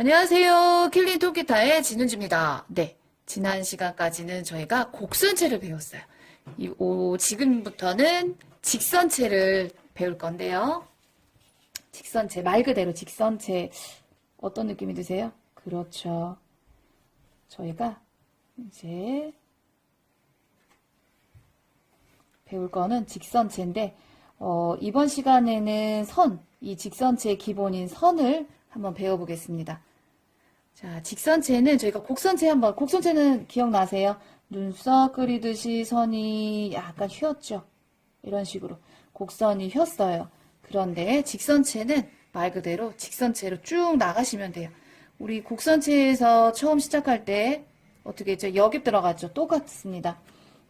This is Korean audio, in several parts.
안녕하세요. 킬린 통기타의 진은주입니다. 네. 지난 시간까지는 저희가 곡선체를 배웠어요. 이, 오, 지금부터는 직선체를 배울 건데요. 직선체, 말 그대로 직선체. 어떤 느낌이 드세요? 그렇죠. 저희가 이제 배울 거는 직선체인데, 어, 이번 시간에는 선, 이 직선체의 기본인 선을 한번 배워보겠습니다. 자, 직선체는 저희가 곡선체 한번, 곡선체는 기억나세요? 눈썹 그리듯이 선이 약간 휘었죠? 이런 식으로. 곡선이 휘었어요. 그런데 직선체는 말 그대로 직선체로 쭉 나가시면 돼요. 우리 곡선체에서 처음 시작할 때 어떻게 했죠? 여기 들어갔죠? 똑같습니다.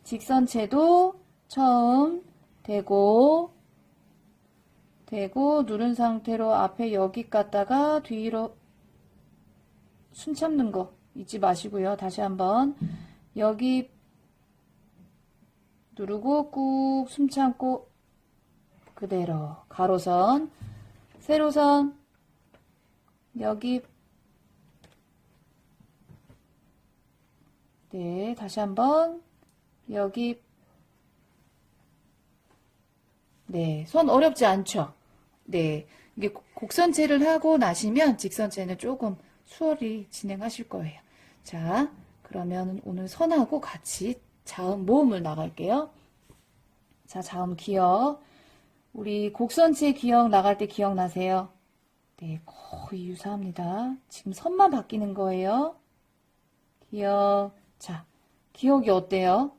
직선체도 처음 대고 대고 누른 상태로 앞에 여기 갔다가 뒤로 숨 참는 거 잊지 마시고요. 다시 한번 여기 누르고 꾹 숨 참고 그대로 가로선 세로선 여기 네 다시 한번 여기 네, 손 어렵지 않죠? 네, 이게 곡- 곡선체를 하고 나시면 직선체는 조금 수월히 진행하실 거예요. 자, 그러면 오늘 선하고 같이 자음 모음을 나갈게요. 자, 자음 기억. 우리 곡선체 기억 나갈 때 기억나세요? 네, 거의 유사합니다. 지금 선만 바뀌는 거예요. 기억. 자, 기억이 어때요?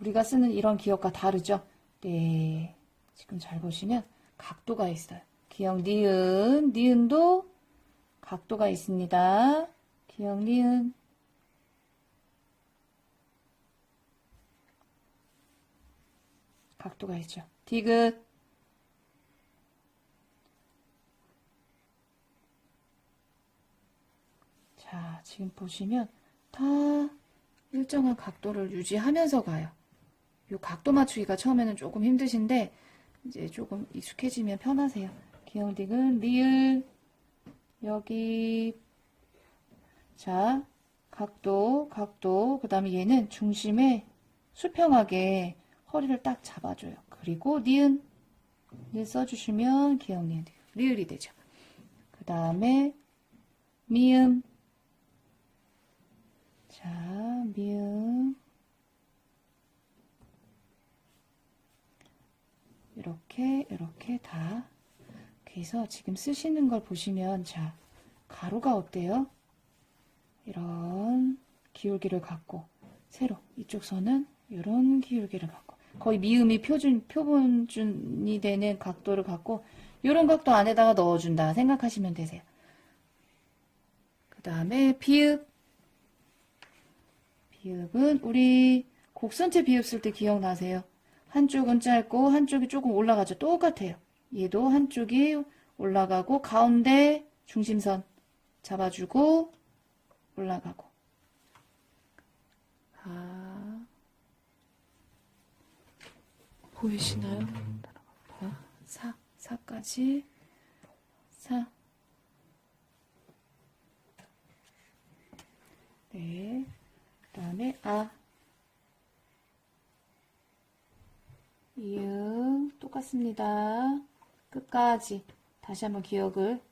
우리가 쓰는 이런 기억과 다르죠? 네. 지금 잘 보시면 각도가 있어요. 기억 니은, 니은도 각도가 있습니다. 기억 니은. 각도가 있죠. 디귿. 자, 지금 보시면 다 일정한 각도를 유지하면서 가요. 요 각도 맞추기가 처음에는 조금 힘드신데 이제 조금 익숙해지면 편하세요. 기형딕은 리을 여기 자 각도 각도 그 다음에 얘는 중심에 수평하게 허리를 딱 잡아줘요. 그리고 니은 니 써주시면 기형리은 리을이 되죠. 그 다음에 미음 자 미음 이렇게 이렇게 다 그래서 지금 쓰시는 걸 보시면 자 가로가 어때요? 이런 기울기를 갖고 세로 이쪽 선은 이런 기울기를 갖고 거의 미음이 표준 표본준이 되는 각도를 갖고 이런 각도 안에다가 넣어준다 생각하시면 되세요. 그 다음에 비읍 비읍은 우리 곡선체 비읍 쓸 때 기억나세요? 한쪽은 짧고 한쪽이 조금 올라가죠. 똑같아요. 얘도 한쪽이 올라가고 가운데 중심선 잡아주고 올라가고. 아. 보이시나요? 봐, 사, 사까지. 사. 네, 그 다음에 아. 이응 똑같습니다. 끝까지 다시 한번 기억을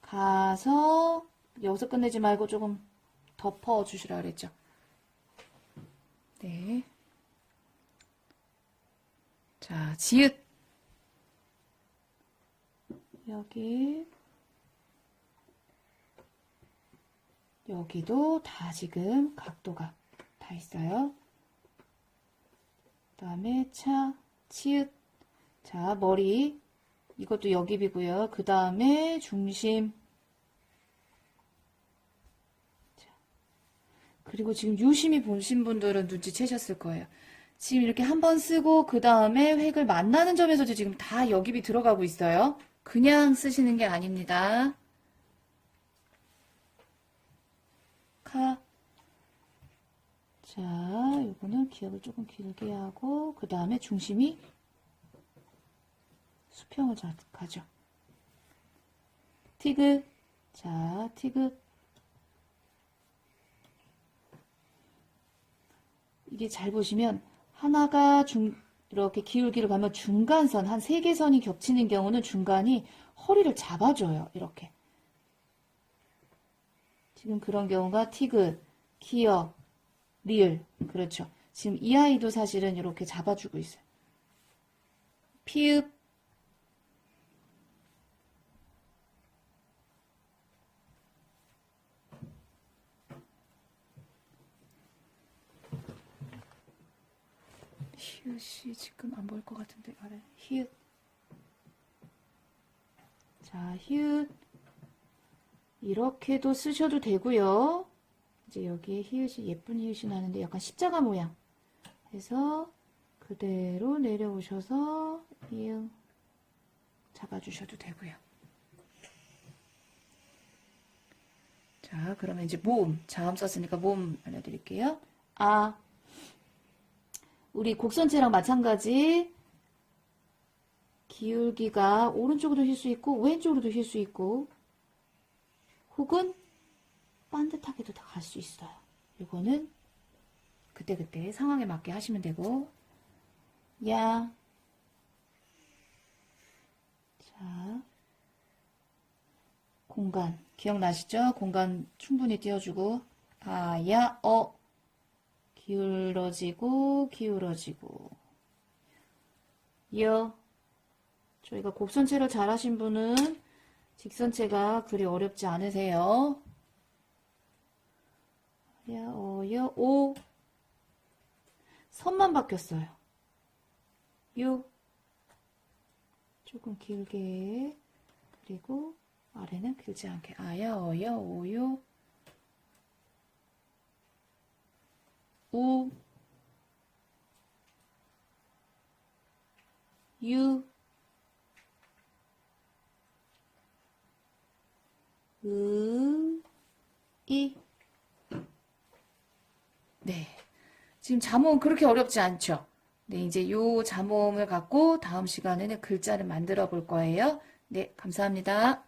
가서 여기서 끝내지 말고 조금 덮어 주시라 그랬죠. 네. 자, 지읒. 여기. 여기도 다 지금 각도가 다 있어요. 그 다음에 차, 치읓. 자, 머리. 이것도 여깁이고요. 그 다음에 중심. 자, 그리고 지금 유심히 보신 분들은 눈치채셨을 거예요. 지금 이렇게 한 번 쓰고 그 다음에 획을 만나는 점에서도 지금 다 여깁이 들어가고 있어요. 그냥 쓰시는 게 아닙니다. 카. 자, 요거는 기억을 조금 길게 하고 그 다음에 중심이 수평을 자- 가죠. 티그 자, 티귿. 이게 잘 보시면 하나가 중 이렇게 기울기를 가면 중간선 한 세 개 선이 겹치는 경우는 중간이 허리를 잡아줘요. 이렇게. 지금 그런 경우가 티귿, 기역, 리을. 그렇죠. 지금 이 아이도 사실은 이렇게 잡아주고 있어요. 피읍. 히읗이 지금 안 보일 것 같은데 아래. 히읗 자 히읗 이렇게도 쓰셔도 되고요. 이제 여기에 히읗이 예쁜 히읗이 나는데 약간 십자가 모양. 해서 그대로 내려오셔서 이응 잡아주셔도 되고요. 자 그러면 이제 모음 자음 썼으니까 모음 알려드릴게요. 아 우리 곡선체랑 마찬가지. 기울기가 오른쪽으로 휠 수 있고 왼쪽으로도 휠 수 있고 혹은 반듯하게도 다 갈 수 있어요. 이거는 그때그때 상황에 맞게 하시면 되고. 야. 자, 공간. 기억나시죠? 공간 충분히 띄워주고. 아, 야, 어 기울어지고 기울어지고. 여 저희가 곡선체를 잘 하신 분은 직선체가 그리 어렵지 않으세요. 야, 어, 여, 오. 선만 바뀌었어요. 유. 조금 길게. 그리고 아래는 길지 않게. 아야, 어야, 오요 우, 유, 으, 이. 네. 지금 자모음 그렇게 어렵지 않죠? 네, 이제 요 자모음을 갖고 다음 시간에는 글자를 만들어 볼 거예요. 네, 감사합니다.